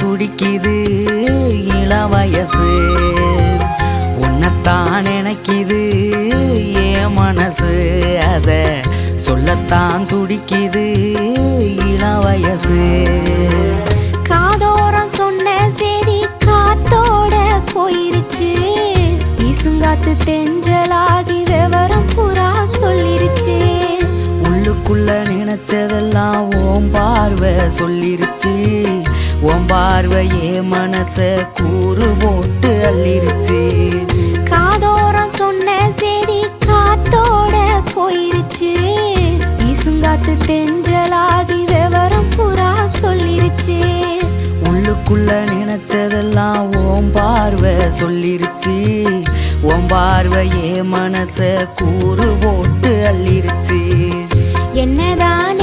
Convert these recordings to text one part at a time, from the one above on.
துடிக்குது இள வயசு. உன்னைத்தான் நினைக்குது என் மனசு. அத சொல்லத்தான் துடிக்குது இள வயசு. காதோரம் சொன்ன செய்தி காத்தோட போயிருச்சு. வீசுங்காத்து தென்றலாகி விவரம் புறா சொல்லிருச்சு. உள்ளுக்குள்ள நினைச்சதெல்லாம் ஓம் பார்வை சொல்லிருச்சு. ஓம் பார்வையே மனச கூறு போட்டு அள்ளிருச்சு. காதோரம் சொன்ன செய்தி காத்தோட போயிருச்சு. வீசுங்காத்து தென்றலாகி விவரம் புறா சொல்லிருச்சு. உள்ளுக்குள்ள நினைச்சதெல்லாம் ஓம் பார்வை சொல்லிருச்சு. ஓம் பார்வையே மனச கூறு போட்டு அள்ளிருச்சு. என்னதான்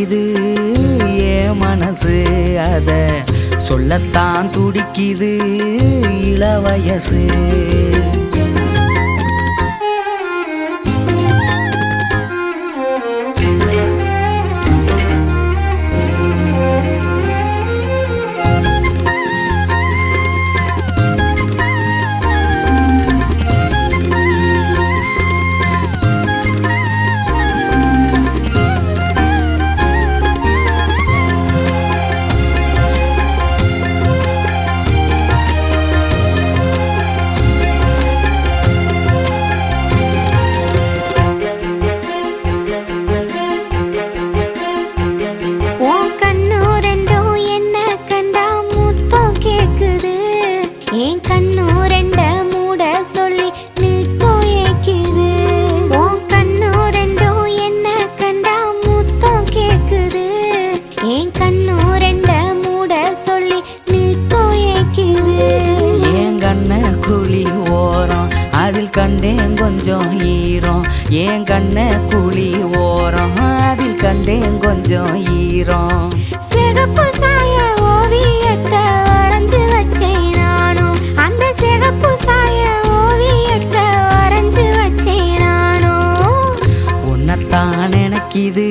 துடிக்குது ஏ மனசு அத சொல்லத்தான் துடிக்குது இளவயசு அதில் கண்டேன் கொஞ்சம் ஈரம். ஏன் கண்ண குழி ஓரம். அதில் கண்டேன் கொஞ்சம் ஈரம். சிகப்பு சாய ஓவியத்தை வரைஞ்சு வச்சேன் நானும். அந்த சிகப்பு சாய ஓவியத்தை வரைஞ்சு வச்சேன் நானும். உன்னைத்தான் நினைக்குது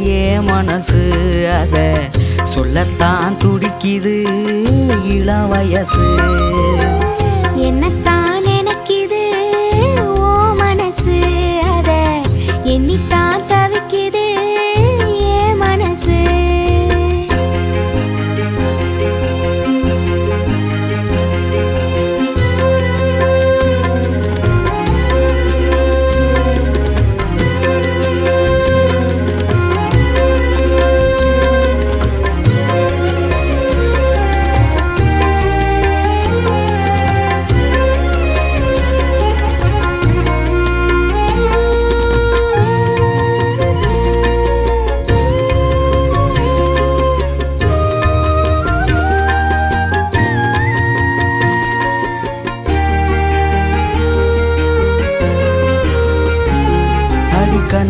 ஏன் மனசு அத. சொல்லத்தான் துடிக்குது இள வயசு.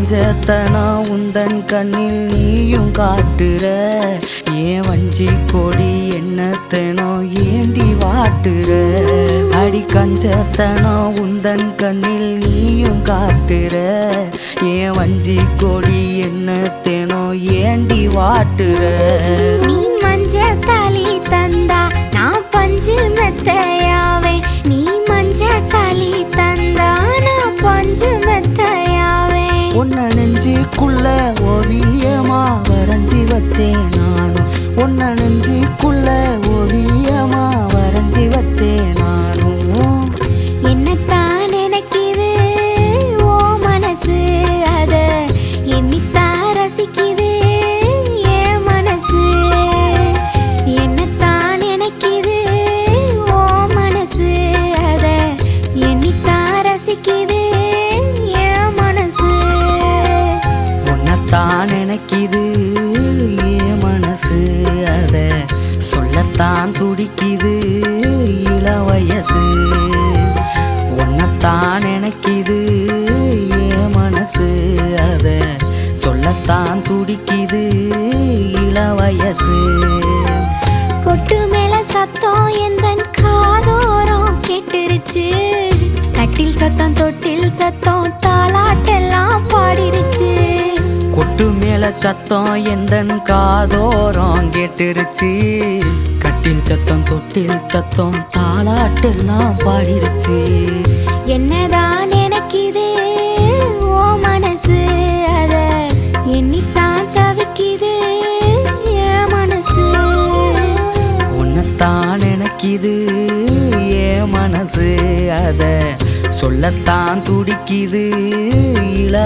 வஞ்சத்தனா உந்தன் கண்ணில் நீயும் காட்டுற. ஏன் வஞ்சி கொடி என்னத்தனோ ஏண்டி வாட்டுற. அடி கஞ்சத்தனா உந்தன் கண்ணில் நீயும் காட்டுற. ஏன் வஞ்சி கொடி என்னத்தனோ ஏண்டி வாட்டுற. நீ மஞ்ச தாலி தந்தா நான் பஞ்சு மெத்தையாவே. நீ மஞ்ச தாலி தந்தா நான் பஞ்சு மெத்தையா நெஞ்சுக்குள்ள ஓவியமா வரைஞ்சி வச்சேன் நானும். உன்னை நெஞ்சுக்குள்ள ஓவியமா வரைஞ்சி வச்சேன் நான் சொல்லத்தான் துடிக்குது இள வயசு. உன்னைத்தான் நினைக்குது என் மனசு. அத சொல்லத்தான் துடிக்குது இள வயசு. கொட்ட மேல சத்தம் எந்தன் காதோரம் கேட்டுருச்சு. கட்டில் சத்தம் தொட்டில் சத்தம் தாலாட்டெல்லாம் பாடிருச்சு. கொட்டு மேல சத்தம் எந்தன் காதோரம் கேட்டுருச்சு. கட்டில் சத்தம் தொட்டில் சத்தம் தாளாட்டெல்லாம் பாடிருச்சு என்னதான் நினைக்குது ஓ மனசு அத எண்ணித்தான் தவிக்குது. என் மனசு? உன்னைத்தான் நினைக்குது ஏன் மனசு அத சொல்லத்தான் துடிக்குது. இள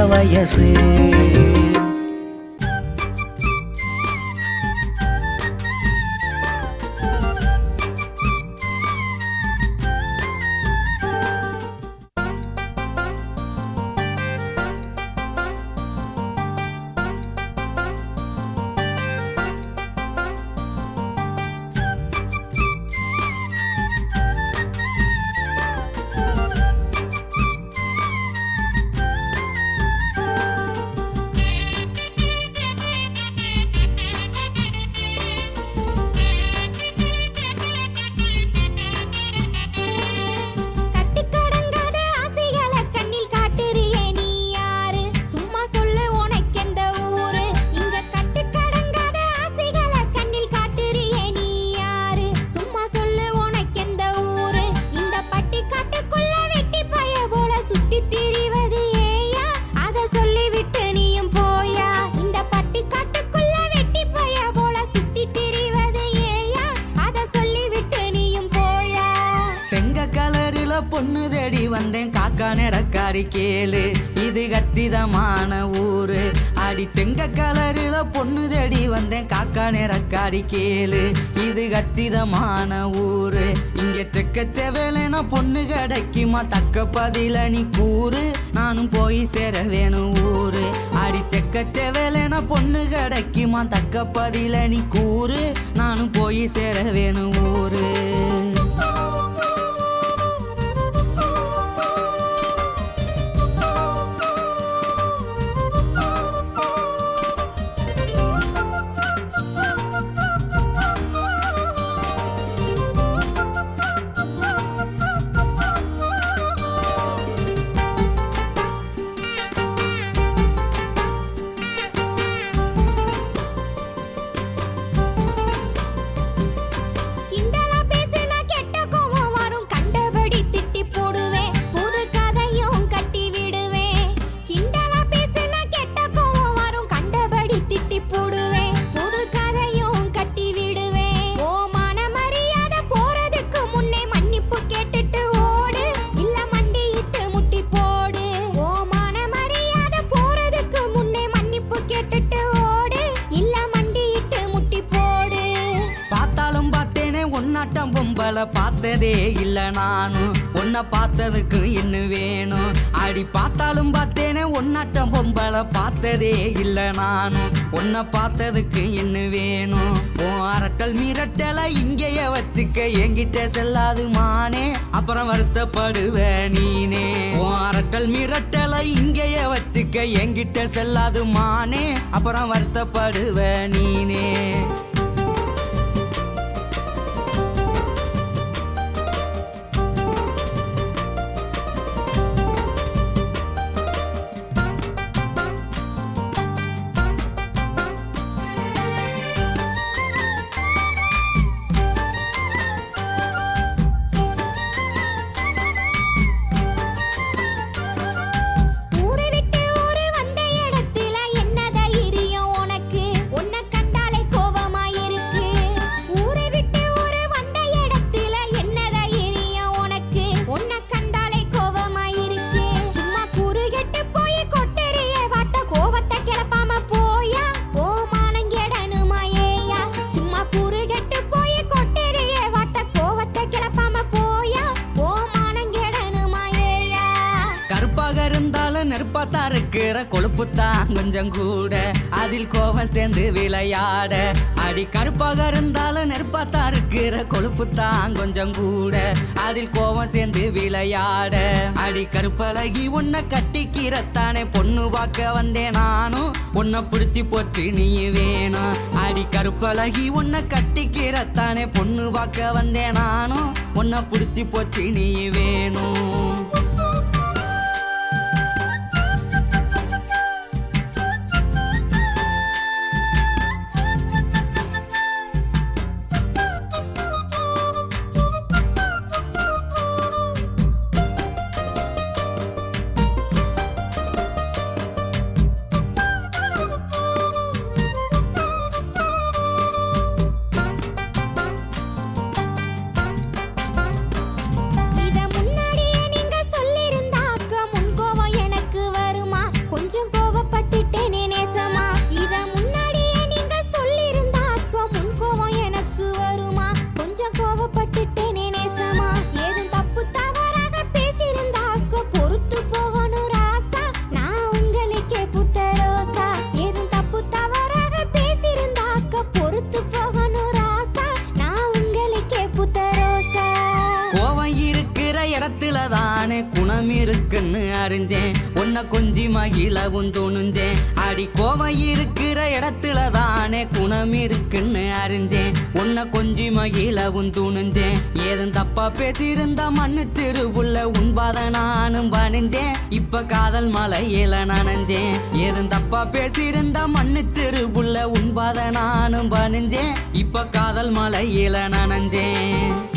பொண்ணு தேடி வந்தேன். காக்கா நடக்காரி கேளு. இது கச்சிதமான ஊரு. அடி செங்க கலரில பொண்ணு தேடி வந்தேன். காக்கா நிறக்காரி கேளு. இது கச்சிதமான ஊரு. இங்க செக்க செவலைனா பொண்ணு கிடைக்குமா? தக்க பதில நீ கூறு. நானும் போய் சேர வேணும் ஊரு. அடி செக்க செவலைனா பொண்ணு கிடைக்குமா? தக்க பதில நீ கூறு. நானும் போய் சேர வேணும் ஊரு. உன்னை பார்த்ததுக்கு என்ன வேணும்? அடி பார்த்தாலும் பார்த்தேனே உன்னாட்டம் பொம்பளை பார்த்ததே இல்லை நானும் உன்னை பார்த்ததுக்கு என்ன வேணும்? உன் அரட்டல் மிரட்டலை இங்கேயே வச்சுக்க என்கிட்ட செல்லாது மானே அப்புறம் வருத்தப்படுவ நீனே. உன் அரட்டல் மிரட்டலை இங்கேயே வச்சுக்க என்கிட்ட செல்லாது மானே அப்புறம் வருத்தப்படுவ நீனே. கருப்பாக இருந்தாலும் நெருப்பாத்தான் இருக்கிற கொழுப்புத்தான் கொஞ்சம் கூட. அதில் கோபம் சேர்ந்து விளையாட. அடி கருப்பாக இருந்தாலும் நெருப்பாத்தான் இருக்கிற கொழுப்புத்தான் கொஞ்சம் கூட. அதில் கோபம் சேர்ந்து விளையாட. அடி கருப்பழகி உன்னை கட்டிக்கிறத்தானே பொண்ணு பார்க்க வந்தேன் நானும். உன்னை பிடிச்சி போச்சு நீ வேணும். அடி கருப்பழகி உன்னை கட்டிக்கிறத்தானே பொண்ணு பார்க்க வந்தேன் நானும். உன்னை பிடிச்சி போச்சு நீ வேணும். உன்னை கொஞ்சி மகிழவும் துணிஞ்சேன். அடி கோவம் இருக்கிற இடத்துல தானே குணம் இருக்குன்னு அறிஞ்சேன். உன்னை கொஞ்சி மகிழவும் துணிஞ்சேன். ஏதும் தப்பா பேசியிருந்தா மண்ணு திருவுள்ள உண்பாத நானும் பணிஞ்சேன் இப்ப காதல் மலையில நனைஞ்சேன். ஏதும் தப்பா பேசியிருந்தா மண்ணு திருவுள்ள உண்பாத நானும் பணிஞ்சேன் இப்ப காதல் மலையில நனைஞ்சேன்.